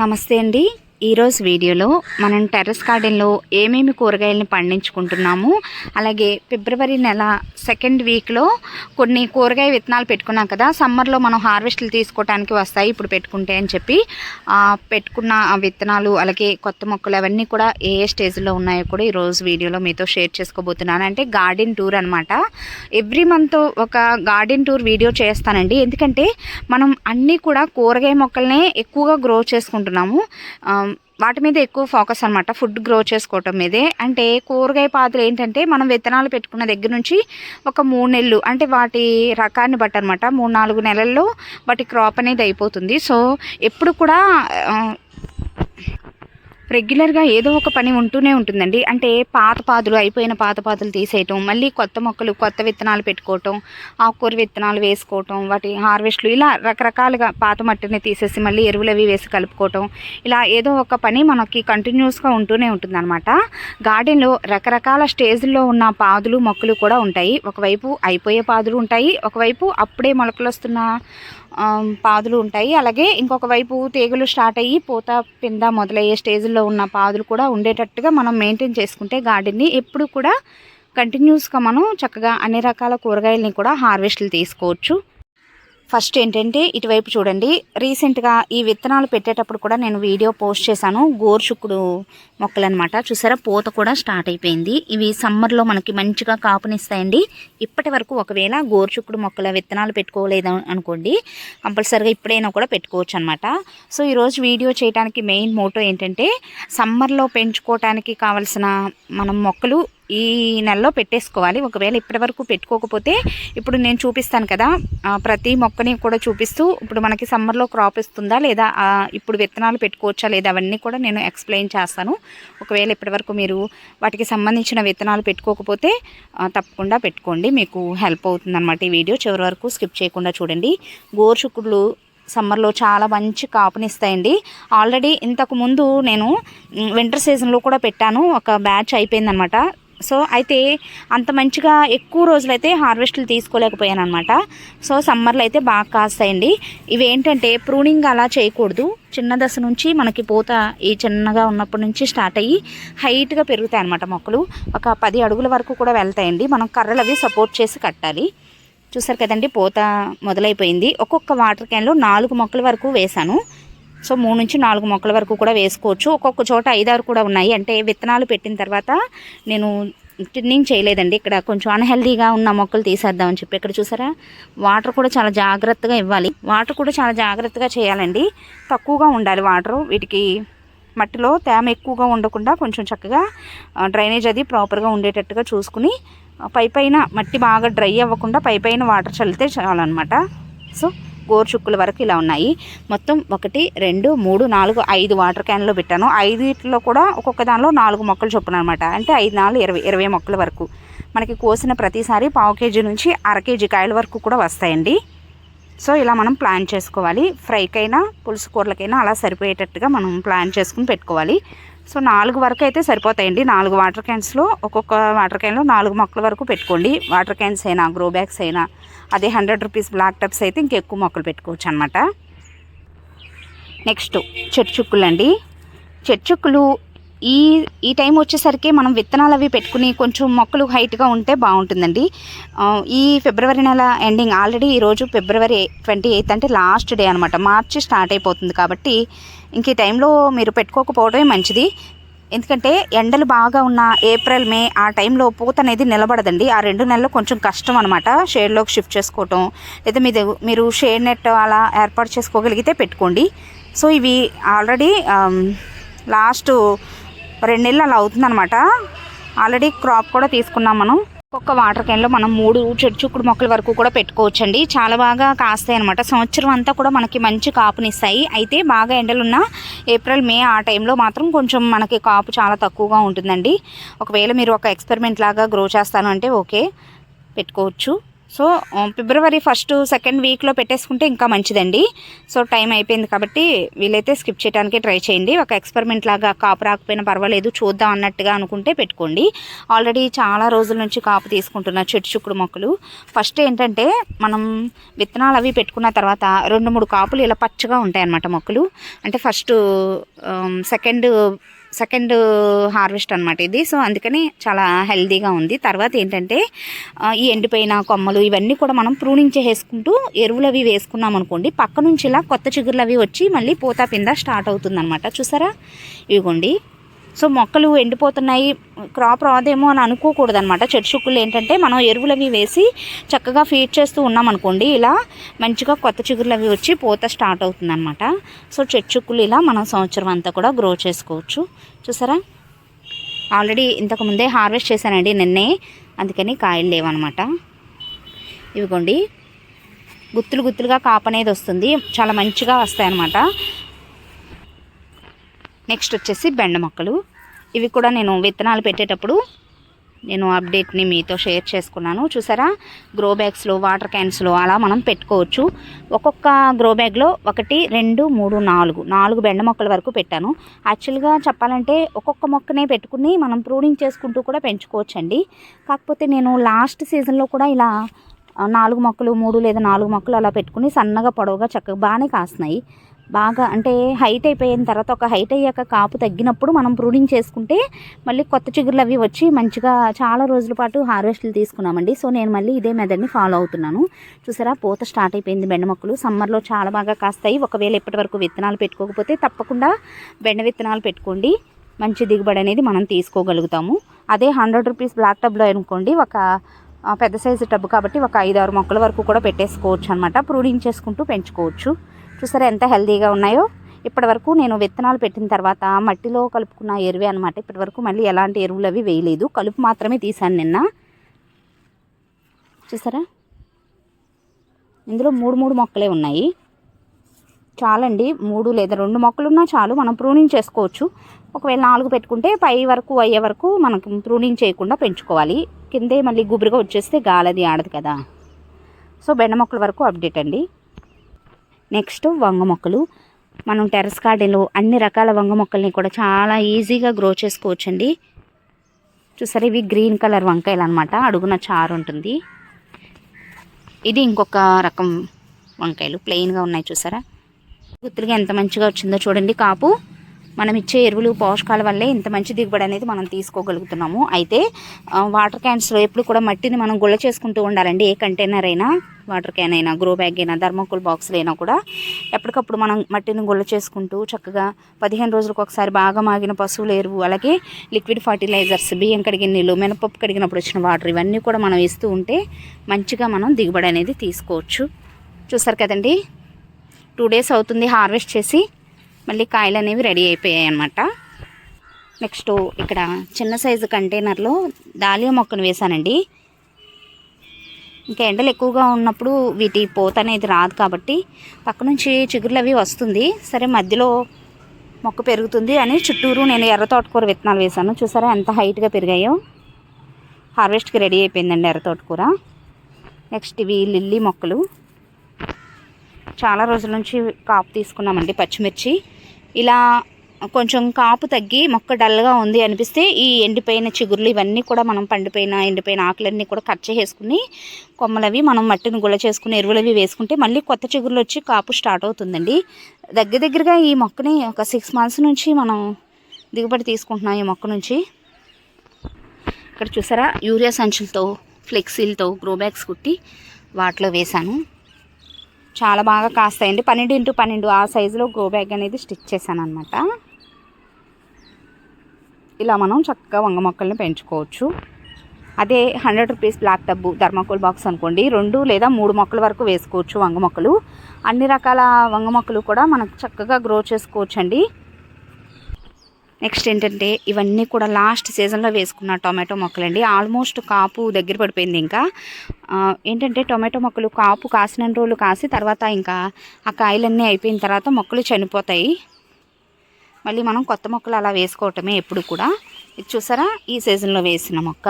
నమస్తే అండి. ఈరోజు వీడియోలో మనం టెర్రస్ గార్డెన్లో ఏమేమి కూరగాయలను పండించుకుంటున్నాము అలాగే ఫిబ్రవరి నెల సెకండ్ వీక్లో కొన్ని కూరగాయ విత్తనాలు పెట్టుకున్నాం కదా సమ్మర్లో మనం హార్వెస్ట్లు తీసుకోవడానికి వస్తాయి ఇప్పుడు పెట్టుకుంటే అని చెప్పి పెట్టుకున్న ఆ విత్తనాలు అలాగే కొత్త మొక్కలు అవన్నీ కూడా ఏ ఏ స్టేజ్లో ఉన్నాయో కూడా ఈరోజు వీడియోలో మీతో షేర్ చేసుకోబోతున్నాను. అంటే గార్డెన్ టూర్ అనమాట ఎవ్రీ మంత్ ఒక గార్డెన్ టూర్ వీడియో చేస్తానండి. ఎందుకంటే మనం అన్నీ కూడా కూరగాయ మొక్కలనే ఎక్కువగా గ్రో చేసుకుంటున్నాము. వాటి మీద ఎక్కువ ఫోకస్ అనమాట ఫుడ్ గ్రో చేసుకోవటం మీదే. అంటే కూరగాయ పాదులు ఏంటంటే మనం విత్తనాలు పెట్టుకున్న దగ్గర నుంచి ఒక మూడు నెలలు అంటే వాటి రకాన్ని బట్టి అనమాట మూడు నాలుగు నెలల్లో వాటి క్రాప్ అనేది అయిపోతుంది. సో ఎప్పుడు కూడా రెగ్యులర్గా ఏదో ఒక పని ఉంటూనే ఉంటుందండి. అంటే పాత పాదులు అయిపోయిన పాత పాదులు తీసేయటం మళ్ళీ కొత్త మొక్కలు కొత్త విత్తనాలు పెట్టుకోవటం ఆకుకూర విత్తనాలు వేసుకోవటం వాటి హార్వెస్ట్లు ఇలా రకరకాలుగా పాత మట్టిని తీసేసి మళ్ళీ ఎరువులు అవి వేసి కలుపుకోవటం ఇలా ఏదో ఒక పని మనకి కంటిన్యూస్గా ఉంటూనే ఉంటుందన్నమాట. గార్డెన్లో రకరకాల స్టేజ్లో ఉన్న పాదులు మొక్కలు కూడా ఉంటాయి. ఒకవైపు అయిపోయే పాదులు ఉంటాయి. ఒకవైపు అప్పుడే మొలకలు వస్తున్న పాదులు ఉంటాయి. అలాగే ఇంకొక వైపు తీగలు స్టార్ట్ అయ్యి పూత పింద మొదలయ్యే స్టేజ్లో ఉన్న పాదులు కూడా ఉండేటట్టుగా మనం మెయింటైన్ చేసుకుంటే గార్డెన్ని ఎప్పుడు కూడా కంటిన్యూస్గా మనం చక్కగా అన్ని రకాల కూరగాయలని కూడా హార్వెస్ట్లు తీసుకోవచ్చు. ఫస్ట్ ఏంటంటే ఇటువైపు చూడండి. రీసెంట్గా ఈ విత్తనాలు పెట్టేటప్పుడు కూడా నేను వీడియో పోస్ట్ చేశాను. గోరుచుక్కుడు మొక్కలు అనమాట చూసారా? పూత కూడా స్టార్ట్ అయిపోయింది. ఇవి సమ్మర్లో మనకి మంచిగా కాపునిస్తాయండి. ఇప్పటి వరకు ఒకవేళ గోరుచుక్కుడు మొక్కల విత్తనాలు పెట్టుకోలేదు అనుకోండి కంపల్సరీగా ఇప్పుడైనా కూడా పెట్టుకోవచ్చు అనమాట సో ఈరోజు వీడియో చేయడానికి మెయిన్ మోటో ఏంటంటే సమ్మర్లో పెంచుకోవటానికి కావలసిన మనం మొక్కలు ఈ నెలలో పెట్టేసుకోవాలి. ఒకవేళ ఇప్పటి వరకు పెట్టుకోకపోతే ఇప్పుడు నేను చూపిస్తాను కదా ప్రతి మొక్కని కూడా చూపిస్తూ ఇప్పుడు మనకి సమ్మర్లో క్రాప్ ఇస్తుందా లేదా ఇప్పుడు విత్తనాలు పెట్టుకోవచ్చా లేదా అవన్నీ కూడా నేను ఎక్స్ప్లెయిన్ చేస్తాను. ఒకవేళ ఇప్పటి వరకు మీరు వాటికి సంబంధించిన విత్తనాలు పెట్టుకోకపోతే తప్పకుండా పెట్టుకోండి. మీకు హెల్ప్ అవుతుందన్నమాట ఈ వీడియో. చివరి వరకు స్కిప్ చేయకుండా చూడండి. గోరుచుక్కుళ్ళు సమ్మర్లో చాలా మంచి కాపునిస్తాయండి. ఆల్రెడీ ఇంతకు ముందు నేను వింటర్ సీజన్లో కూడా పెట్టాను. ఒక బ్యాచ్ అయిపోయిందనమాట సో అయితే అంత మంచిగా ఎక్కువ రోజులు అయితే హార్వెస్ట్లు తీసుకోలేకపోయాను అనమాట సో సమ్మర్లో అయితే బాగా కాస్తాయండి. ఇవి ఏంటంటే ప్రూనింగ్ అలా చేయకూడదు. చిన్న దశ నుంచి మనకి పూత ఈ చిన్నగా ఉన్నప్పటి నుంచి స్టార్ట్ అయ్యి హైట్గా పెరుగుతాయి అనమాట మొక్కలు. ఒక పది అడుగుల వరకు కూడా వెళ్తాయండి. మనం కర్రలు అవి సపోర్ట్ చేసి కట్టాలి. చూసారు కదండి పూత మొదలైపోయింది. ఒక్కొక్క వాటర్ క్యాన్లో నాలుగు మొక్కల వరకు వేశాను. సో మూడు నుంచి నాలుగు మొక్కల వరకు కూడా వేసుకోవచ్చు. ఒక్కొక్క చోట ఐదారు కూడా ఉన్నాయి. అంటే విత్తనాలు పెట్టిన తర్వాత నేను టిన్నింగ్ చేయలేదండి. ఇక్కడ కొంచెం అన్హెల్దీగా ఉన్న మొక్కలు తీసేద్దామని చెప్పి. ఇక్కడ చూసారా? వాటర్ కూడా చాలా జాగ్రత్తగా ఇవ్వాలి. వాటర్ కూడా చాలా జాగ్రత్తగా చేయాలండి. తక్కువగా ఉండాలి వాటర్. వీటికి మట్టిలో తేమ ఎక్కువగా ఉండకుండా కొంచెం చక్కగా డ్రైనేజ్ అది ప్రాపర్గా ఉండేటట్టుగా చూసుకుని పై పైన మట్టి బాగా డ్రై అవ్వకుండా పై పైన వాటర్ చల్లితే చాలన్నమాట. సో గోరుచుక్కుల వరకు ఇలా ఉన్నాయి. మొత్తం ఒకటి రెండు మూడు నాలుగు ఐదు వాటర్ క్యాన్లో పెట్టాను. ఐదులో కూడా ఒక్కొక్క దానిలో నాలుగు మొక్కలు చొప్పున అనమాట అంటే ఐదు నాలుగు ఇరవై ఇరవై మొక్కల వరకు. మనకి కోసిన ప్రతిసారి పావు కేజీ నుంచి అర కేజీ కాయల వరకు కూడా వస్తాయండి. సో ఇలా మనం ప్లాన్ చేసుకోవాలి. ఫ్రైకైనా పులుసు కూరలకైనా అలా సరిపోయేటట్టుగా మనం ప్లాన్ చేసుకుని పెట్టుకోవాలి. సో నాలుగు వరకు అయితే సరిపోతాయండి. నాలుగు వాటర్ క్యాన్స్లో ఒక్కొక్క వాటర్ క్యాన్లో నాలుగు మొక్కల వరకు పెట్టుకోండి. వాటర్ క్యాన్స్ అయినా గ్రో బ్యాగ్స్ అయినా అదే హండ్రెడ్ రూపీస్ బ్లాక్ టబ్స్ అయితే ఇంకెక్కువ మొక్కలు పెట్టుకోవచ్చు అనమాట నెక్స్ట్ చెట్టు చుక్కులు అండి చెట్టు చుక్కులు ఈ ఈ టైం వచ్చేసరికి మనం విత్తనాలు అవి పెట్టుకుని కొంచెం మొక్కలు హైట్గా ఉంటే బాగుంటుందండి. ఈ ఫిబ్రవరి నెల ఎండింగ్ ఆల్రెడీ ఈరోజు ఫిబ్రవరి ట్వంటీ ఎయిత్ అంటే లాస్ట్ డే అనమాట మార్చి స్టార్ట్ అయిపోతుంది కాబట్టి ఇంక ఈ టైంలో మీరు పెట్టుకోకపోవడమే మంచిది. ఎందుకంటే ఎండలు బాగా ఉన్న ఏప్రిల్ మే ఆ టైంలో పూత అనేది నిలబడదండి. ఆ రెండు నెలలు కొంచెం కష్టం అనమాట షేడ్లోకి షిఫ్ట్ చేసుకోవటం లేదా మీద మీరు షేడ్ నెట్ అలా ఏర్పాటు చేసుకోగలిగితే పెట్టుకోండి. సో ఇవి ఆల్రెడీ లాస్ట్ um, రెండు నెలలు అలా అవుతుందనమాట ఆల్రెడీ క్రాప్ కూడా తీసుకున్నాం మనం. ఒక్కొక్క వాటర్ క్యాన్లో మనం మూడు చెట్టు మొక్కల వరకు కూడా పెట్టుకోవచ్చండి. చాలా బాగా కాస్తాయి అనమాట సంవత్సరం అంతా కూడా మనకి మంచి కాపునిస్తాయి. అయితే బాగా ఎండలున్న ఏప్రిల్ మే ఆ టైంలో మాత్రం కొంచెం మనకి కాపు చాలా తక్కువగా ఉంటుందండి. ఒకవేళ మీరు ఒక ఎక్స్పెరిమెంట్ లాగా గ్రో చేస్తాను అంటే ఓకే. పెట్టుకోవచ్చు. సో ఫిబ్రవరి ఫస్ట్ సెకండ్ వీక్లో పెట్టేసుకుంటే ఇంకా మంచిదండి. సో టైం అయిపోయింది కాబట్టి వీలైతే స్కిప్ చేయడానికి ట్రై చేయండి. ఒక ఎక్స్పెరిమెంట్ లాగా కాపు రాకపోయినా పర్వాలేదు చూద్దాం అన్నట్టుగా అనుకుంటే పెట్టుకోండి. ఆల్రెడీ చాలా రోజుల నుంచి కాపు తీసుకుంటున్న చెట్టు చుక్కుడు మొక్కలు. ఫస్ట్ ఏంటంటే మనం విత్తనాలు అవి పెట్టుకున్న తర్వాత రెండు మూడు కాపులు ఇలా పచ్చగా ఉంటాయి అన్నమాట మొక్కలు. అంటే ఫస్ట్ సెకండ్ సెకండ్ హార్వెస్ట్ అనమాట ఇది. సో అందుకని చాలా హెల్దీగా ఉంది. తర్వాత ఏంటంటే ఈ ఎండిపోయిన కొమ్మలు ఇవన్నీ కూడా మనం ప్రూనింగ్ చేసేసుకుంటూ ఎరువులు అవి వేసుకున్నాం అనుకోండి పక్క నుంచి ఇలా కొత్త చిగుర్లు అవి వచ్చి మళ్ళీ పూత పింద స్టార్ట్ అవుతుందన్నమాట. చూసారా? ఇవిగోండి. సో మొక్కలు ఎండిపోతున్నాయి క్రాప్ రాదేమో అని అనుకోకూడదు అనమాట చెట్టు ఏంటంటే మనం ఎరువులు అవి వేసి చక్కగా ఫీడ్ చేస్తూ ఉన్నాం అనుకోండి ఇలా మంచిగా కొత్త చిగురులు అవి వచ్చి పూత స్టార్ట్ అవుతుంది అనమాట సో చెట్టు ఇలా మనం సంవత్సరం అంతా కూడా గ్రో చేసుకోవచ్చు. చూసారా? ఆల్రెడీ ఇంతకుముందే హార్వెస్ట్ చేశానండి నిన్నే అందుకని కాయలు లేవన్నమాట. ఇవిగోండి. గుత్తులు గుత్తులుగా కాపు అనేది వస్తుంది. చాలా మంచిగా వస్తాయన్నమాట. నెక్స్ట్ వచ్చేసి బెండ మొక్కలు. ఇవి కూడా నేను విత్తనాలు పెట్టేటప్పుడు నేను అప్డేట్ని మీతో షేర్ చేసుకున్నాను. చూసారా? గ్రో బ్యాగ్స్లో వాటర్ క్యాన్స్లో అలా మనం పెట్టుకోవచ్చు. ఒక్కొక్క గ్రో బ్యాగ్లో ఒకటి రెండు మూడు నాలుగు. నాలుగు బెండ మొక్కల వరకు పెట్టాను. యాక్చువల్గా చెప్పాలంటే ఒక్కొక్క మొక్కనే పెట్టుకుని మనం ప్రూనింగ్ చేసుకుంటూ కూడా పెంచుకోవచ్చండి. కాకపోతే నేను లాస్ట్ సీజన్లో కూడా ఇలా నాలుగు మొక్కలు మూడు లేదా నాలుగు మొక్కలు అలా పెట్టుకుని సన్నగా పొడవుగా చక్కగా బాగానే కాస్తున్నాయి. బాగా అంటే హైట్ అయిపోయిన తర్వాత ఒక హైట్ అయ్యాక కాపు తగ్గినప్పుడు మనం ప్రూనింగ్ చేసుకుంటే మళ్ళీ కొత్త చిగుర్లు అవి వచ్చి మంచిగా చాలా రోజుల పాటు హార్వెస్ట్లు తీసుకున్నామండి. సో నేను మళ్ళీ ఇదే మెథడ్ని ఫాలో అవుతున్నాను. చూసారా పూత స్టార్ట్ అయిపోయింది బెండ మొక్కలు. సమ్మర్లో చాలా బాగా కాస్తాయి. ఒకవేళ ఇప్పటి వరకు విత్తనాలు పెట్టుకోకపోతే తప్పకుండా బెండ విత్తనాలు పెట్టుకోండి. మంచి దిగుబడి అనేది మనం తీసుకోగలుగుతాము. అదే హండ్రెడ్ రూపీస్ బ్లాక్ టబ్లో అనుకోండి ఒక పెద్ద సైజు టబ్ కాబట్టి ఒక ఐదు ఆరు మొక్కల వరకు కూడా పెట్టేసుకోవచ్చు అనమాట ప్రూనింగ్ చేసుకుంటూ పెంచుకోవచ్చు. చూసారా ఎంత హెల్దీగా ఉన్నాయో? ఇప్పటి వరకు నేను విత్తనాలు పెట్టిన తర్వాత మట్టిలో కలుపుకున్న ఎరువే అనమాట ఇప్పటి వరకు మళ్ళీ ఎలాంటి ఎరువులు అవి వేయలేదు. కలుపు మాత్రమే తీసాను నిన్న. చూసారా? ఇందులో మూడు మూడు మొక్కలే ఉన్నాయి. చాలండి. మూడు లేదా రెండు మొక్కలు ఉన్నా చాలు. మనం ప్రూనింగ్ చేసుకోవచ్చు. ఒకవేళ నాలుగు పెట్టుకుంటే పై వరకు అయ్యే వరకు మనకు ప్రూనింగ్ చేయకుండా పెంచుకోవాలి. కిందే మళ్ళీ గుబురుగా వచ్చేస్తే గాలది ఆడదు కదా. సో బెండ మొక్కల వరకు అప్డేట్ అండి. నెక్స్ట్ వంగ మొక్కలు. మనం టెర్రస్ గార్డెన్లో అన్ని రకాల వంగ మొక్కల్ని కూడా చాలా ఈజీగా గ్రో చేసుకోవచ్చండి. చూసారా ఇవి గ్రీన్ కలర్ వంకాయలు అనమాట అడుగున చారు ఉంటుంది. ఇది ఇంకొక రకం వంకాయలు. ప్లెయిన్గా ఉన్నాయి చూసారా? గుత్తులుగా ఎంత మంచిగా వచ్చిందో చూడండి కాపు. మనం ఇచ్చే ఎరువులు పోషకాల వల్లే ఇంత మంచి దిగుబడి అనేది మనం తీసుకోగలుగుతున్నాము. అయితే వాటర్ క్యాన్స్లో ఎప్పుడు కూడా మట్టిని మనం గుళ్ళ చేసుకుంటూ ఉండాలండి. ఏ కంటైనర్ అయినా వాటర్ క్యాన్ అయినా గ్రో బ్యాగ్ అయినా ధర్మకోల్ బాక్స్లు అయినా కూడా ఎప్పటికప్పుడు మనం మట్టిని గుళ్ళ చేసుకుంటూ చక్కగా పదిహేను రోజులకు ఒకసారి బాగా మాగిన పశువుల ఎరువు అలాగే లిక్విడ్ ఫర్టిలైజర్స్ బియ్యం కడిగిన నీళ్ళు మినపప్పు కడిగినప్పుడు వచ్చిన వాటర్ ఇవన్నీ కూడా మనం ఇస్తూ ఉంటే మంచిగా మనం దిగుబడి అనేది తీసుకోవచ్చు. చూసారు కదండి? టూ డేస్ అవుతుంది హార్వెస్ట్ చేసి మళ్ళీ కాయలు అనేవి రెడీ అయిపోయాయి అన్నమాట. నెక్స్ట్ ఇక్కడ చిన్న సైజు కంటైనర్లో దాలియా మొక్కను వేశానండి. ఇంకా ఎండలు ఎక్కువగా ఉన్నప్పుడు వీటి పోత అనేది రాదు కాబట్టి పక్క నుంచి చిగురులు అవి వస్తుంది. సరే మధ్యలో మొక్క పెరుగుతుంది అని చుట్టూరు నేను ఎర్ర తోటకూర విత్తనాలు వేశాను. చూసారా ఎంత హైట్గా పెరిగాయో. హార్వెస్ట్కి రెడీ అయిపోయిందండి ఎర్ర తోటకూర. నెక్స్ట్ ఇవి లిల్లీ మొక్కలు. చాలా రోజుల నుంచి కాపు తీసుకున్నామండి పచ్చిమిర్చి. ఇలా కొంచెం కాపు తగ్గి మొక్క డల్గా ఉంది అనిపిస్తే ఈ ఎండిపోయిన చిగుర్లు ఇవన్నీ కూడా మనం పండిపోయిన ఎండిపోయిన ఆకులన్నీ కూడా కట్ చేసుకుని కొమ్మలవి మనం మట్టిని గుల్ల చేసుకుని ఎరువులవి వేసుకుంటే మళ్ళీ కొత్త చిగుర్లు వచ్చి కాపు స్టార్ట్ అవుతుందండి. దగ్గర దగ్గరగా ఈ మొక్కని ఒక సిక్స్ మంత్స్ నుంచి మనం దిగుబడి తీసుకుంటున్నాం ఈ మొక్క నుంచి. ఇక్కడ చూసారా? యూరియా సంచులతో ఫ్లెక్సీలతో గ్రోబ్యాగ్స్ కుట్టి వాటిలో వేశాను. చాలా బాగా కాస్తాయండి. పన్నెండు ఇంటూ పన్నెండు ఆ సైజులో గో బ్యాగ్ అనేది స్టిచ్ చేశాను అనమాట ఇలా మనం చక్కగా వంగ మొక్కల్ని పెంచుకోవచ్చు. అదే hundred rupees black tub thermocol box అనుకోండి. రెండు లేదా మూడు మొక్కల వరకు వేసుకోవచ్చు వంగ మొక్కలు. అన్ని రకాల వంగ మొక్కలు కూడా మనకు చక్కగా గ్రో చేసుకోవచ్చు అండి నెక్స్ట్ ఏంటంటే ఇవన్నీ కూడా లాస్ట్ సీజన్లో వేసుకున్న టొమాటో మొక్కలండి. ఆల్మోస్ట్ కాపు దగ్గర పడిపోయింది ఇంకా. ఏంటంటే టొమాటో మొక్కలు కాపు కాసిన రోజులు కాసి తర్వాత ఇంకా ఆ కాయలన్నీ అయిపోయిన తర్వాత మొక్కలు చనిపోతాయి. మళ్ళీ మనం కొత్త మొక్కలు అలా వేసుకోవటమే ఎప్పుడు కూడా. ఇది చూసారా? ఈ సీజన్లో వేసిన మొక్క.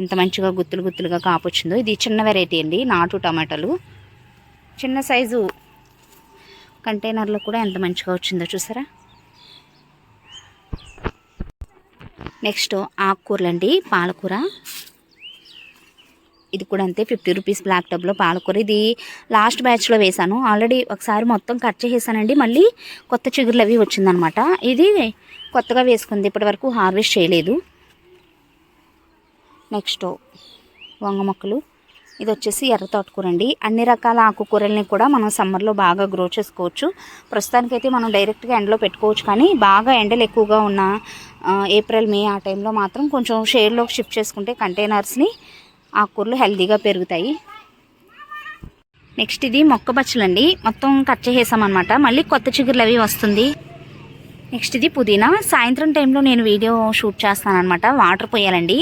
ఎంత మంచిగా గుత్తులు గుత్తులుగా కాపు వచ్చిందో. ఇది చిన్న వెరైటీ అండి. నాటు టమాటాలు. చిన్న సైజు కంటైనర్లో కూడా ఎంత మంచిగా వచ్చిందో చూసారా? నెక్స్ట్ ఆకుకూరలు అండి పాలకూర. ఇది కూడా అంతే ఫిఫ్టీ రూపీస్ బ్లాక్ టబ్లో పాలకూర. ఇది లాస్ట్ బ్యాచ్లో వేశాను. ఆల్రెడీ ఒకసారి మొత్తం కట్ చేసేసానండి. మళ్ళీ కొత్త చిగురులు అవి వచ్చిందనమాట. ఇది కొత్తగా వేసుకుంది ఇప్పటి వరకు హార్వెస్ట్ చేయలేదు. నెక్స్ట్ వంగ మొక్కలు. ఇది వచ్చేసి ఎర్ర తోటకూర అండి అన్ని రకాల ఆకుకూరల్ని కూడా మనం సమ్మర్లో బాగా గ్రో చేసుకోవచ్చు. ప్రస్తుతానికైతే మనం డైరెక్ట్గా ఎండలో పెట్టుకోవచ్చు కానీ బాగా ఎండలు ఎక్కువగా ఉన్న ఏప్రిల్ మే ఆ టైంలో మాత్రం కొంచెం షేడ్లోకి షిఫ్ట్ చేసుకుంటే కంటైనర్స్ని ఆకుకూరలు హెల్తీగా పెరుగుతాయి. నెక్స్ట్ ఇది మొక్క బచ్చలండి మొత్తం కట్ చేసేసామన్నమాట. మళ్ళీ కొత్త చిగురులు అవి వస్తుంది. నెక్స్ట్ ఇది పుదీనా. సాయంత్రం టైంలో నేను వీడియో షూట్ చేస్తానన్నమాట. వాటర్ పోయాలండి.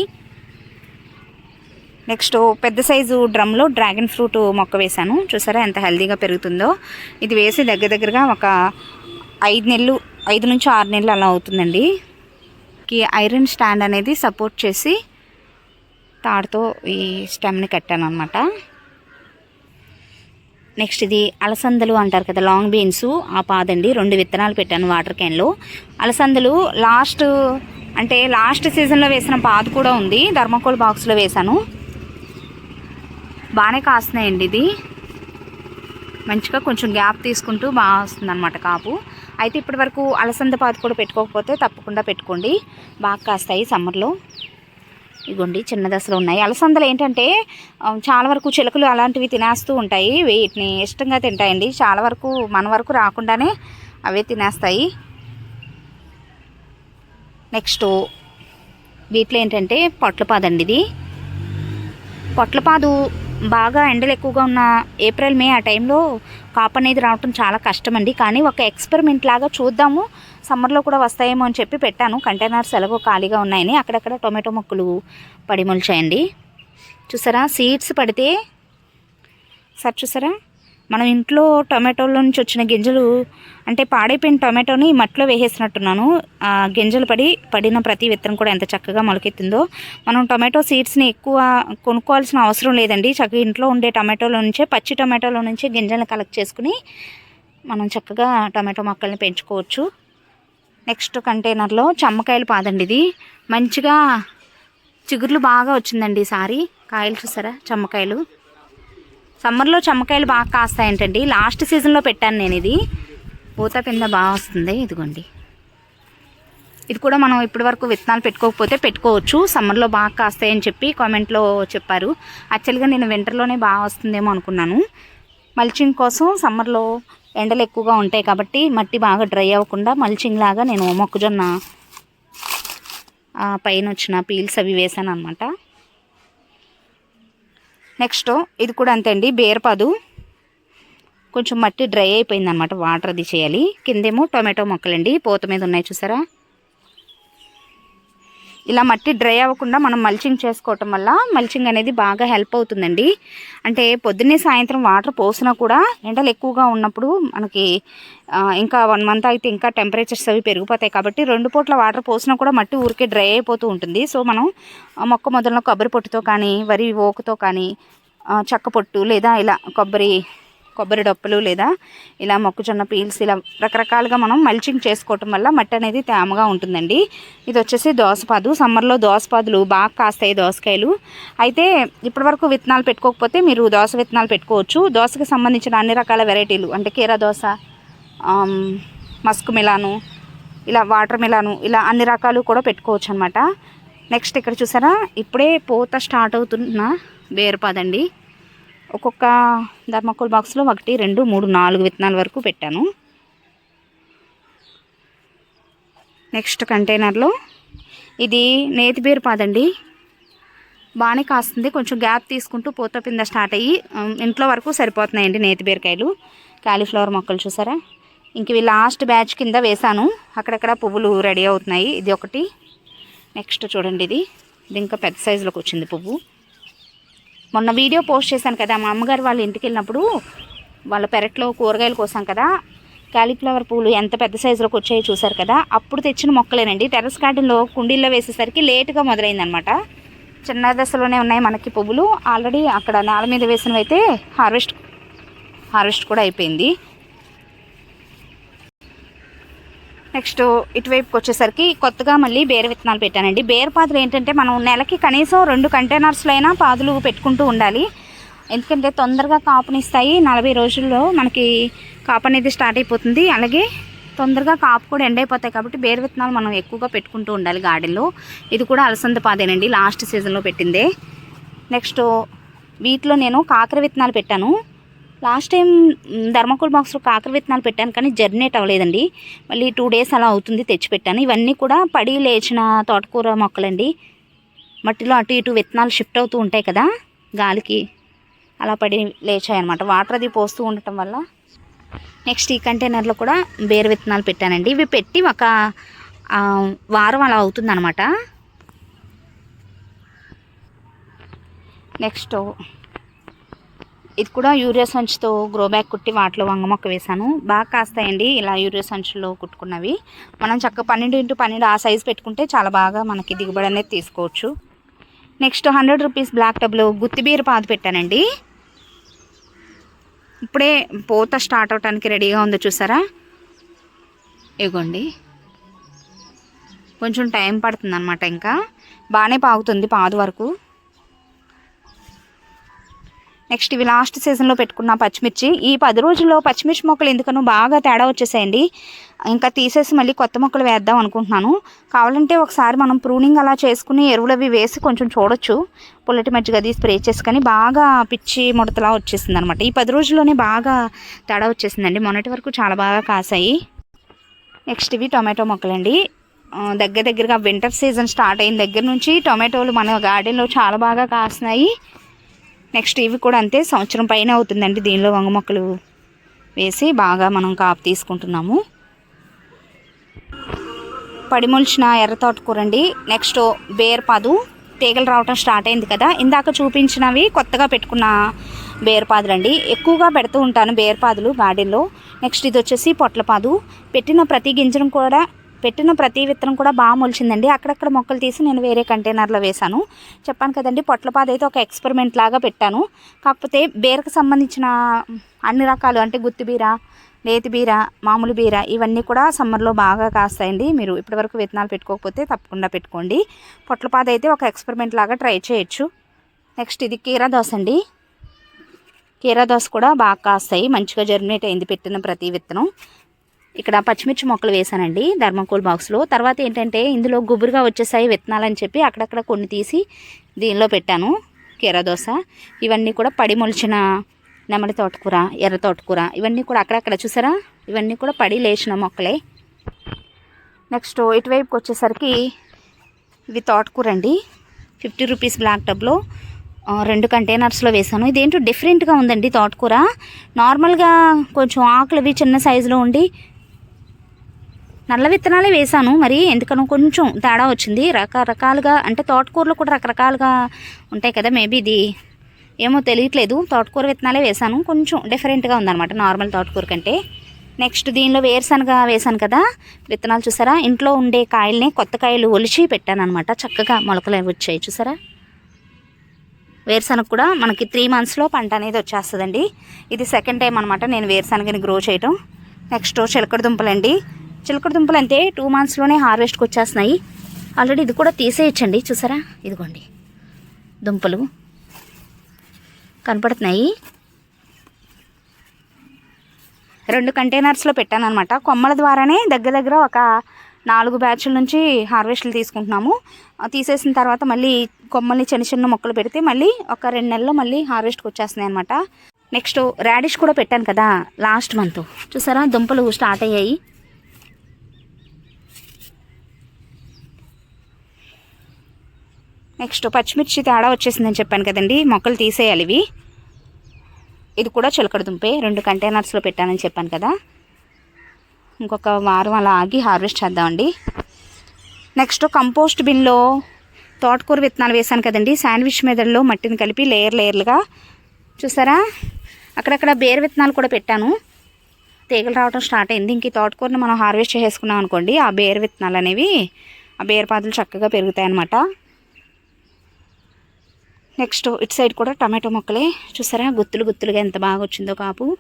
నెక్స్ట్ పెద్ద సైజు డ్రమ్లో డ్రాగన్ ఫ్రూట్ మొక్క వేశాను. చూసారా ఎంత హెల్దీగా పెరుగుతుందో. ఇది వేసి దగ్గర దగ్గరగా ఒక ఐదు నెలలు ఐదు నుంచి ఆరు నెలలు అలా అవుతుందండి. కి ఐరన్ స్టాండ్ అనేది సపోర్ట్ చేసి తాడుతో ఈ స్టెమ్ని కట్టాను అనమాట నెక్స్ట్ ఇది అలసందలు అంటారు కదా లాంగ్ బీన్స్ ఆ పాదండి. రెండు విత్తనాలు పెట్టాను వాటర్ క్యాన్లో. అలసందలు లాస్ట్ అంటే లాస్ట్ సీజన్లో వేసిన పాదు కూడా ఉంది. ధర్మకోల్ బాక్స్లో వేశాను. బాగానే కాస్తున్నాయండి ఇది. మంచిగా కొంచెం గ్యాప్ తీసుకుంటూ బాగా వస్తుంది అనమాట కాపు. అయితే ఇప్పటి వరకు అలసంద పాదు కూడా పెట్టుకోకపోతే తప్పకుండా పెట్టుకోండి. బాగా కాస్తాయి సమ్మర్లో. ఇగోండి చిన్న దశలో ఉన్నాయి. అలసందలు ఏంటంటే చాలా వరకు చిలకలు అలాంటివి తినేస్తూ ఉంటాయి. వీటిని ఇష్టంగా తింటాయండి. చాలా వరకు మన వరకు రాకుండానే అవే తినేస్తాయి. నెక్స్ట్ వీటిలో ఏంటంటే పొట్లపాదండి ఇది. పొట్లపాదు బాగా ఎండలు ఎక్కువగా ఉన్న ఏప్రిల్ మే ఆ టైంలో కాపు అనేది రావటం చాలా కష్టం అండి కానీ ఒక ఎక్స్పెరిమెంట్ లాగా చూద్దాము. సమ్మర్లో కూడా వస్తాయేమో అని చెప్పి పెట్టాను. కంటైనర్స్ ఎలాగో ఖాళీగా ఉన్నాయని. అక్కడక్కడ టొమాటో మొక్కలు పడిమొలిచాయండి చూసారా? సీడ్స్ పడితే సార్ చూసారా? మనం ఇంట్లో టొమాటోల నుంచి వచ్చిన గింజలు అంటే పాడైపోయిన టొమాటోని మట్టిలో వేసేసినట్టున్నాను. గింజలు పడి పడిన ప్రతి విత్తనం కూడా ఎంత చక్కగా మొలకెత్తిందో. మనం టొమాటో సీడ్స్ని ఎక్కువ కొనుక్కోవాల్సిన అవసరం లేదండి. చక్కగా ఇంట్లో ఉండే టొమాటోల నుంచే పచ్చి టొమాటోల నుంచే గింజలను కలెక్ట్ చేసుకుని మనం చక్కగా టొమాటో మొక్కల్ని పెంచుకోవచ్చు. నెక్స్ట్ కంటైనర్లో చమ్మకాయలు పాదండి ఇది. మంచిగా చిగుర్లు బాగా వచ్చిందండి ఈసారి కాయలు చూసారా? చమ్మకాయలు. సమ్మర్లో చమ్మకాయలు బాగా కాస్తాయంటండి. లాస్ట్ సీజన్లో పెట్టాను నేను ఇది పూత కింద బాగా వస్తుంది ఇదిగోండి. ఇది కూడా మనం ఇప్పటి వరకు విత్తనాలు పెట్టుకోకపోతే పెట్టుకోవచ్చు. సమ్మర్లో బాగా కాస్తాయని చెప్పి కామెంట్లో చెప్పారు. యాక్చువల్గా నేను వింటర్లోనే బాగా వస్తుందేమో అనుకున్నాను. మల్చింగ్ కోసం సమ్మర్లో ఎండలు ఎక్కువగా ఉంటాయి కాబట్టి మట్టి బాగా డ్రై అవ్వకుండా మల్చింగ్ లాగా నేను మొక్కజొన్న పైన వచ్చిన పీల్స్ అవి వేసాను అనమాట నెక్స్ట్ ఇది కూడా అంతే అండి బేరపాదు. కొంచెం మట్టి డ్రై అయిపోయింది అనమాట వాటర్ అది చేయాలి. కిందేమో టొమాటో మొక్కలండి పూత మీద ఉన్నాయి చూసారా? ఇలా మట్టి డ్రై అవ్వకుండా మనం మల్చింగ్ చేసుకోవటం వల్ల మల్చింగ్ అనేది బాగా హెల్ప్ అవుతుందండి. అంటే పొద్దున్నే సాయంత్రం వాటర్ పోసినా కూడా ఎండలు ఎక్కువగా ఉన్నప్పుడు మనకి ఇంకా వన్ మంత్ అయితే ఇంకా టెంపరేచర్స్ అవి పెరిగిపోతాయి కాబట్టి రెండు పూట్ల వాటర్ పోసినా కూడా మట్టి ఊరికే డ్రై అయిపోతూ ఉంటుంది. సో మనం మొక్క మొదలను కొబ్బరి పొట్టుతో కానీ వరి ఓకుతో కానీ చెక్క పొట్టు లేదా ఇలా కొబ్బరి కొబ్బరి డొప్పలు లేదా ఇలా మొక్కజొన్న పీల్స్ ఇలా రకరకాలుగా మనం మల్చింగ్ చేసుకోవటం వల్ల మట్టి అనేది తేమగా ఉంటుందండి. ఇది వచ్చేసి దోసపాదు. సమ్మర్లో దోసపాదులు బాగా కాస్తాయి దోసకాయలు. అయితే ఇప్పటివరకు విత్తనాలు పెట్టుకోకపోతే మీరు దోస విత్తనాలు పెట్టుకోవచ్చు. దోసకి సంబంధించిన అన్ని రకాల వెరైటీలు అంటే కీరా దోస మస్క్ మిలాను ఇలా వాటర్ మిలాను ఇలా అన్ని రకాలు కూడా పెట్టుకోవచ్చు అనమాట నెక్స్ట్ ఇక్కడ చూసారా? ఇప్పుడే పూత స్టార్ట్ అవుతున్న బేరపాదండి ఒక్కొక్క ధర్మకోల్ బాక్స్లో ఒకటి రెండు మూడు నాలుగు విత్తనాల వరకు పెట్టాను. నెక్స్ట్ కంటైనర్లో ఇది నేతి బీరపాదండి బాగానే కాస్తుంది. కొంచెం గ్యాప్ తీసుకుంటూ పూత పింద స్టార్ట్ అయ్యి ఇంట్లో వరకు సరిపోతున్నాయండి నేతి బీరకాయలు. కాలీఫ్లవర్ మొక్కలు చూసారా? ఇంక ఇవి లాస్ట్ బ్యాచ్ కింద వేసాను అక్కడక్కడ పువ్వులు రెడీ అవుతున్నాయి. ఇది ఒకటి. నెక్స్ట్ చూడండి ఇది. ఇది ఇంకా పెద్ద సైజులోకి వచ్చింది పువ్వు. మొన్న వీడియో పోస్ట్ చేశాను కదా మా అమ్మగారు వాళ్ళ ఇంటికి వెళ్ళినప్పుడు వాళ్ళ పెరట్లో కూరగాయలు కోసాం కదా. కాలీఫ్లవర్ పూలు ఎంత పెద్ద సైజులోకి వచ్చాయో చూసారు కదా. అప్పుడు తెచ్చిన మొక్కలేనండి. టెర్రస్ గార్డెన్లో కుండీల్లో వేసేసరికి లేటుగా మొదలైందనమాట చిన్న దశలోనే ఉన్నాయి మనకి పువ్వులు. ఆల్రెడీ అక్కడ నేల మీద వేసినవి అయితే హార్వెస్ట్ హార్వెస్ట్ కూడా అయిపోయింది. నెక్స్ట్ ఇటువైపుకి వచ్చేసరికి కొత్తగా మళ్ళీ బేర విత్తనాలు పెట్టానండి. బేర పాదులు ఏంటంటే మనం నెలకి కనీసం రెండు కంటైనర్స్లో అయినా పాదులు పెట్టుకుంటూ ఉండాలి. ఎందుకంటే తొందరగా కాపునిస్తాయి. నలభై రోజుల్లో మనకి కాపు అనేది స్టార్ట్ అయిపోతుంది. అలాగే తొందరగా కాపు కూడా ఎండ్ అయిపోతాయి కాబట్టి బేర విత్తనాలు మనం ఎక్కువగా పెట్టుకుంటూ ఉండాలి గార్డెన్లో. ఇది కూడా అలసంద పాదేనండి. లాస్ట్ సీజన్లో పెట్టిందే. నెక్స్ట్ వీటిలో నేను కాకర విత్తనాలు పెట్టాను. లాస్ట్ టైం ధర్మకోల్ బాక్స్లో కాకర విత్తనాలు పెట్టాను కానీ జర్నేట్ అవ్వలేదండి. మళ్ళీ టూ డేస్ అలా అవుతుంది తెచ్చి పెట్టాను. ఇవన్నీ కూడా పడి లేచిన తోటకూర మొక్కలండి. మట్టిలో అటు ఇటు విత్తనాలు షిఫ్ట్ అవుతూ ఉంటాయి కదా గాలికి అలా పడి లేచాయి అనమాట వాటర్ అది పోస్తూ ఉండటం వల్ల నెక్స్ట్ ఈ కంటైనర్లో కూడా బేర విత్తనాలు పెట్టానండి. ఇవి పెట్టి ఒక వారం అలా అవుతుందన్నమాట. నెక్స్ట్ ఇది కూడా యూరియా సంచితో గ్రో బ్యాగ్ కుట్టి వాటిలో వంగ మొక్క వేశాను. బాగా కాస్తాయండి ఇలా యూరియా సంచులో కుట్టుకున్నవి. మనం చక్కగా పన్నెండు ఇంటూ పన్నెండు ఆ సైజు పెట్టుకుంటే చాలా బాగా మనకి దిగుబడి అనేది తీసుకోవచ్చు. నెక్స్ట్ హండ్రెడ్ రూపీస్ బ్లాక్ టబ్లో గుత్తిబీర పాదు పెట్టానండి. ఇప్పుడే పోత స్టార్ట్ అవడానికి రెడీగా ఉందో చూసారా? ఇగోండి. కొంచెం టైం పడుతుంది అనమాట ఇంకా. బాగానే పాగుతుంది పాదు వరకు. నెక్స్ట్ ఇవి లాస్ట్ సీజన్లో పెట్టుకున్న పచ్చిమిర్చి. ఈ పది రోజుల్లో పచ్చిమిర్చి మొక్కలు ఎందుకనో బాగా తేడా వచ్చేసాయండి. ఇంకా తీసేసి మళ్ళీ కొత్త మొక్కలు వేద్దాం అనుకుంటున్నాను. కావాలంటే ఒకసారి మనం ప్రూనింగ్ అలా చేసుకుని ఎరువులు అవి వేసి కొంచెం చూడొచ్చు. పుల్లటి మజ్జిగ అది స్ప్రే చేసుకొని బాగా పిచ్చి ముడతలా వచ్చేసింది అనమాట ఈ పది రోజుల్లోనే బాగా తేడా వచ్చేసిందండి. మొన్నటి వరకు చాలా బాగా కాసాయి. నెక్స్ట్ ఇవి టొమాటో మొక్కలండి. దగ్గర దగ్గరగా వింటర్ సీజన్ స్టార్ట్ అయిన దగ్గర నుంచి టొమాటోలు మన గార్డెన్లో చాలా బాగా కాస్తున్నాయి నెక్స్ట్ ఇవి కూడా అంతే సంవత్సరం పైన అవుతుందండి. దీనిలో వంగ మొక్కలు వేసి బాగా మనం కాపు తీసుకుంటున్నాము. పడిమొలిచిన ఎర్ర తోటకూర అండి నెక్స్ట్ బేర్పాదు తీగలు రావటం స్టార్ట్ అయింది కదా. ఇందాక చూపించినవి కొత్తగా పెట్టుకున్న బేర్పాదులు అండి ఎక్కువగా పెడుతూ ఉంటాను బేర్పాదులు గార్డెన్లో. నెక్స్ట్ ఇది వచ్చేసి పొట్లపాదు పెట్టిన ప్రతి గింజను కూడా పెట్టిన ప్రతి విత్తనం కూడా బాగా మొలిచిందండి. అక్కడక్కడ మొక్కలు తీసి నేను వేరే కంటైనర్లో వేశాను. చెప్పాను కదండి పొట్లపాద అయితే ఒక ఎక్స్పెరిమెంట్ లాగా పెట్టాను. కాకపోతే బేరకు సంబంధించిన అన్ని రకాలు అంటే గుత్తి బీర నేతి బీర మామూలు బీర ఇవన్నీ కూడా సమ్మర్లో బాగా కాస్తాయండి. మీరు ఇప్పటివరకు విత్తనాలు పెట్టుకోకపోతే తప్పకుండా పెట్టుకోండి. పొట్లపాద అయితే ఒక ఎక్స్పెరిమెంట్ లాగా ట్రై చేయొచ్చు. నెక్స్ట్ ఇది కీరా దోశ అండి. కీరా దోశ కూడా బాగా కాస్తాయి. మంచిగా జర్మినేట్ అయింది పెట్టిన ప్రతి విత్తనం. ఇక్కడ పచ్చిమిర్చి మొక్కలు వేసానండి ధర్మకోల్ బాక్స్లో తర్వాత ఏంటంటే ఇందులో గుబురుగా వచ్చేసాయి విత్తనాలని చెప్పి అక్కడక్కడ కొన్ని తీసి దీనిలో పెట్టాను కీరా ఇవన్నీ కూడా పడి మొలిచిన నెమలి తోటకూర ఎర్ర తోటకూర ఇవన్నీ కూడా అక్కడక్కడ చూసారా? ఇవన్నీ కూడా పడి లేచిన మొక్కలే. నెక్స్ట్ ఇటువైపుకి వచ్చేసరికి ఇవి తోటకూర అండి ఫిఫ్టీ రూపీస్ బ్లాక్ టబ్లో రెండు కంటైనర్స్లో వేసాను ఇదేంటో డిఫరెంట్గా ఉందండి తోటకూర. నార్మల్గా కొంచెం ఆకులు అవి చిన్న సైజులో ఉండి నల్ల విత్తనాలే వేశాను. మరి ఎందుకనో కొంచెం తేడా వచ్చింది. రకరకాలుగా అంటే తోటకూరలు కూడా రకరకాలుగా ఉంటాయి కదా మేబీ ఇది ఏమో తెలియట్లేదు. తోటకూర విత్తనాలే వేశాను. కొంచెం డిఫరెంట్గా ఉందన్నమాట నార్మల్ తోటకూర కంటే. నెక్స్ట్ దీనిలో వేరుశనగ వేశాను కదా. విత్తనాలు చూసారా? ఇంట్లో ఉండే కాయల్ని కొత్త కాయలు ఒలిచి పెట్టాను అనమాట చక్కగా మొలకలు వచ్చాయి చూసారా? వేరుశనగ కూడా మనకి త్రీ మంత్స్లో పంట అనేది వచ్చేస్తుందండి. ఇది సెకండ్ టైం అనమాట నేను వేరుశనగని గ్రో చేయటం. నెక్స్ట్ చిలకడ దుంపలండి. చిలకడ దుంపలు అంతే టూ మంత్స్లోనే హార్వెస్ట్కి వచ్చేస్తున్నాయి. ఆల్రెడీ ఇది కూడా తీసేయచ్చండి. చూసారా? ఇదిగోండి. దుంపలు కనపడుతున్నాయి. రెండు కంటైనర్స్లో పెట్టాను అనమాట కొమ్మల ద్వారానే దగ్గర దగ్గర ఒక నాలుగు బ్యాచ్ల నుంచి హార్వెస్ట్లు తీసుకుంటున్నాము. తీసేసిన తర్వాత మళ్ళీ కొమ్మల్ని చిన్న చిన్న మొక్కలు పెడితే మళ్ళీ ఒక రెండు నెలల్లో మళ్ళీ హార్వెస్ట్కి వచ్చేస్తున్నాయి అనమాట నెక్స్ట్ రాడిష్ కూడా పెట్టాను కదా లాస్ట్ మంత్ చూసారా? దుంపలు స్టార్ట్ అయ్యాయి. నెక్స్ట్ పచ్చిమిర్చి తేడా వచ్చేసిందని చెప్పాను కదండి. మొక్కలు తీసేయాలి ఇవి. ఇది కూడా చిలకడ దుంపే. రెండు కంటైనర్స్లో పెట్టానని చెప్పాను కదా. ఇంకొక వారం అలా ఆగి హార్వెస్ట్ చేద్దామండి. నెక్స్ట్ కంపోస్ట్ బిన్లో తోటకూర విత్తనాలు వేసాను కదండి. శాండ్విచ్ మెదడులో మట్టిని కలిపి లేయర్ లేయర్లుగా చూసారా? అక్కడక్కడ బేర్ విత్తనాలు కూడా పెట్టాను. తీగలు రావడం స్టార్ట్ అయింది. ఇంక తోటకూరని మనం హార్వెస్ట్ చేసుకున్నాం అనుకోండి ఆ బేర్ విత్తనాలు అనేవి ఆ బేర్ పాదులు చక్కగా పెరుగుతాయి అన్నమాట నెక్స్ట్ ఇటు సైడ్ కూడా టమాటో మొక్కలే. చూసారా? గుత్తులు గుత్తులుగా ఎంత బాగా వచ్చిందో కాపు.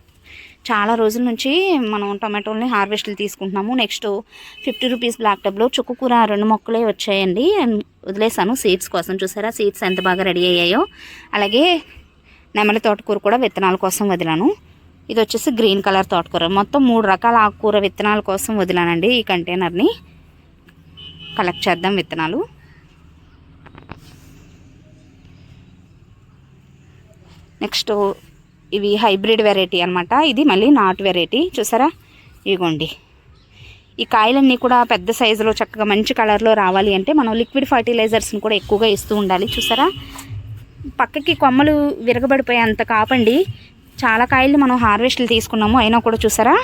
చాలా రోజుల నుంచి మనం టమాటోల్ని హార్వెస్ట్లు తీసుకుంటున్నాము. నెక్స్ట్ ఫిఫ్టీ రూపీస్ బ్లాక్ టబ్లో చుక్కుకూర రెండు మొక్కలే వచ్చాయండి. వదిలేసాను సీడ్స్ కోసం. చూసారా? సీడ్స్ ఎంత బాగా రెడీ అయ్యాయో. అలాగే నెమలి తోటకూర కూడా విత్తనాల కోసం వదిలాను. ఇది వచ్చేసి గ్రీన్ కలర్ తోటకూర. మొత్తం మూడు రకాల ఆకుకూర విత్తనాల కోసం వదిలానండి ఈ కంటైనర్ని. కలెక్ట్ చేద్దాం విత్తనాలు. నెక్స్ట్ ఇవి హైబ్రిడ్ వెరైటీ అనమాట ఇది మళ్ళీ నాటు వెరైటీ. చూసారా? ఇగోండి ఈ కాయలన్నీ కూడా పెద్ద సైజులో చక్కగా మంచి కలర్లో రావాలి అంటే మనం లిక్విడ్ ఫర్టిలైజర్స్ని కూడా ఎక్కువగా ఇస్తూ ఉండాలి. చూసారా? పక్కకి కొమ్మలు విరగబడిపోయేంత కాపండి. చాలా కాయలు మనం హార్వెస్ట్లు తీసుకున్నాము. అయినా కూడా చూసారా?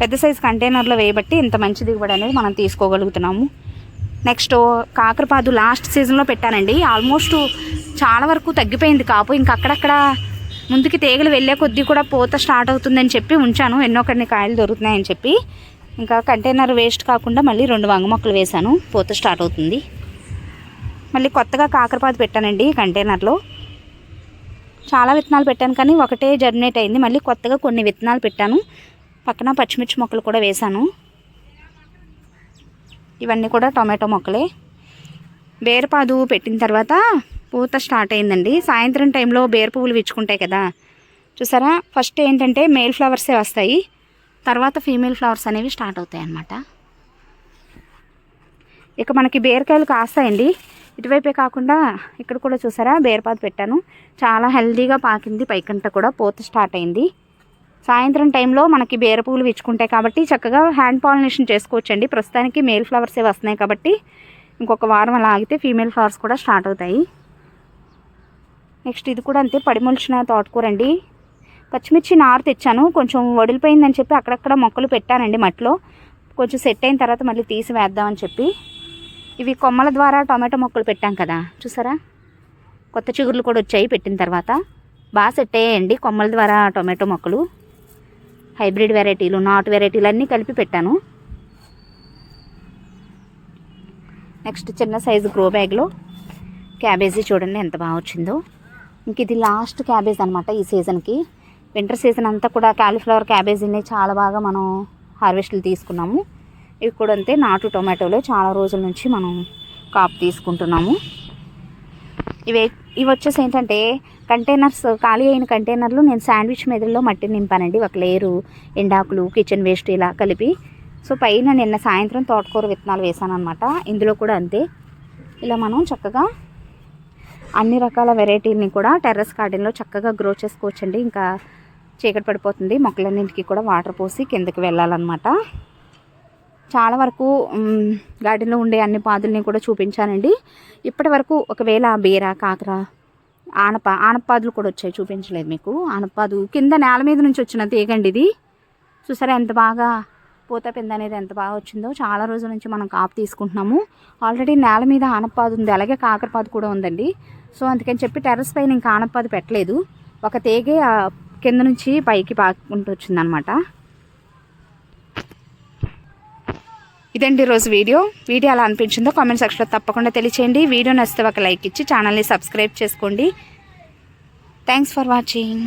పెద్ద సైజు కంటైనర్లో వేయబట్టి ఇంత మంచి దిగుబడి అనేది మనం తీసుకోగలుగుతున్నాము. నెక్స్ట్ కాకరపాదు లాస్ట్ సీజన్లో పెట్టానండి. ఆల్మోస్ట్ చాలా వరకు తగ్గిపోయింది కాపు. ఇంకా అక్కడక్కడ ముందుకి తీగలు వెళ్ళే కొద్దీ కూడా పూత స్టార్ట్ అవుతుందని చెప్పి ఉంచాను. ఎన్నో కొన్ని కాయలు దొరుకుతున్నాయని చెప్పి. ఇంకా కంటైనర్ వేస్ట్ కాకుండా మళ్ళీ రెండు వంగ మొక్కలు వేశాను. పూత స్టార్ట్ అవుతుంది. మళ్ళీ కొత్తగా కాకరపాదు పెట్టానండి కంటైనర్లో చాలా విత్తనాలు పెట్టాను కానీ ఒకటే జర్మినేట్ అయింది. మళ్ళీ కొత్తగా కొన్ని విత్తనాలు పెట్టాను. పక్కన పచ్చిమిర్చి మొక్కలు కూడా వేశాను. ఇవన్నీ కూడా టొమాటో మొక్కలే. బేరపాదు పెట్టిన తర్వాత పూత స్టార్ట్ అయిందండి. సాయంత్రం టైంలో బేర పువ్వులు విచ్చుకుంటాయి కదా. చూసారా? ఫస్ట్ ఏంటంటే మేల్ ఫ్లవర్సే వస్తాయి. తర్వాత ఫీమేల్ ఫ్లవర్స్ అనేవి స్టార్ట్ అవుతాయి అన్నమాట. ఇక మనకి బీరకాయలు కాస్తాయండి. ఇటువైపే కాకుండా ఇక్కడ కూడా చూసారా? బీరపాదు పెట్టాను. చాలా హెల్దీగా పాకింది పైకంట కూడా. పూత స్టార్ట్ అయింది. సాయంత్రం టైంలో మనకి బీర పువ్వులు విచ్చుకుంటాయి కాబట్టి చక్కగా హ్యాండ్ పాలినేషన్ చేసుకోవచ్చండి. ప్రస్తుతానికి మేల్ ఫ్లవర్సే వస్తున్నాయి కాబట్టి ఇంకొక వారం అలా ఆగితే ఫీమేల్ ఫ్లవర్స్ కూడా స్టార్ట్ అవుతాయి. నెక్స్ట్ ఇది కూడా అంతే పడిమొలిచిన తోటకూర అండి పచ్చిమిర్చి నారు తెచ్చాను కొంచెం వడిలిపోయిందని చెప్పి అక్కడక్కడ మొక్కలు పెట్టానండి మట్టిలో. కొంచెం సెట్ అయిన తర్వాత మళ్ళీ తీసి వేద్దామని చెప్పి. ఇవి కొమ్మల ద్వారా టొమాటో మొక్కలు పెట్టాం కదా చూసారా? కొత్త చిగుర్లు కూడా వచ్చాయి పెట్టిన తర్వాత. బాగా సెట్ అయ్యాయండి కొమ్మల ద్వారా టొమాటో మొక్కలు. హైబ్రిడ్ వెరైటీలు నాటు వెరైటీలు అన్నీ కలిపి పెట్టాను. నెక్స్ట్ చిన్న సైజు గ్రో బ్యాగ్లో క్యాబేజీ చూడండి ఎంత బాగా వచ్చిందో. ఇంక ఇది లాస్ట్ క్యాబేజ్ అనమాట ఈ సీజన్కి వింటర్ సీజన్ అంతా కూడా కాలీఫ్లవర్ క్యాబేజీని చాలా బాగా మనం హార్వెస్ట్లు తీసుకున్నాము. ఇవి కూడా అంతే నాటు టొమాటోలు చాలా రోజుల నుంచి మనం కాపు తీసుకుంటున్నాము. ఇవి ఇవి వచ్చేసి ఏంటంటే కంటైనర్స్ ఖాళీ అయిన కంటైనర్లు నేను శాండ్విచ్ మెదడులో మట్టి నింపానండి. ఒక లేరు ఎండాకులు కిచెన్ వేస్ట్ ఇలా కలిపి. సో పైన నిన్న సాయంత్రం తోటకూర విత్తనాలు వేసాను అనమాట ఇందులో కూడా అంతే. ఇలా మనం చక్కగా అన్ని రకాల వెరైటీని కూడా టెర్రస్ గార్డెన్లో చక్కగా గ్రో చేసుకోవచ్చండి. ఇంకా చీకటి పడిపోతుంది. మొక్కలన్నింటికి కూడా వాటర్ పోసి కిందకి వెళ్ళాలన్నమాట. చాలా వరకు గార్డెన్లో ఉండే అన్ని పాదుల్ని కూడా చూపించానండి. ఇప్పటి వరకు ఒకవేళ బీర కాకర ఆనప ఆనపాదులు కూడా వచ్చాయి. చూపించలేదు మీకు. ఆనపాదు కింద నేల మీద నుంచి వచ్చిన తీగండి ఇది. చూసారా ఎంత బాగా పూత పింద అనేది ఎంత బాగా వచ్చిందో. చాలా రోజుల నుంచి మనం కాపు తీసుకుంటున్నాము. ఆల్రెడీ నేల మీద ఆనపాదు ఉంది. అలాగే కాకరపాదు కూడా ఉందండి. సో అందుకని చెప్పి టెర్రస్ పైన ఇంకా ఆనపాదు పెట్టలేదు. ఒక తేగే కింద నుంచి పైకి పాకుంటూ వచ్చిందనమాట. ఇదండి రోజు వీడియో. వీడియో ఎలా అనిపించిందో కామెంట్ సెక్షన్లో తప్పకుండా తెలియచేయండి. వీడియో నచ్చితే ఒక లైక్ ఇచ్చి ఛానల్ని సబ్స్క్రైబ్ చేసుకోండి. Thanks for watching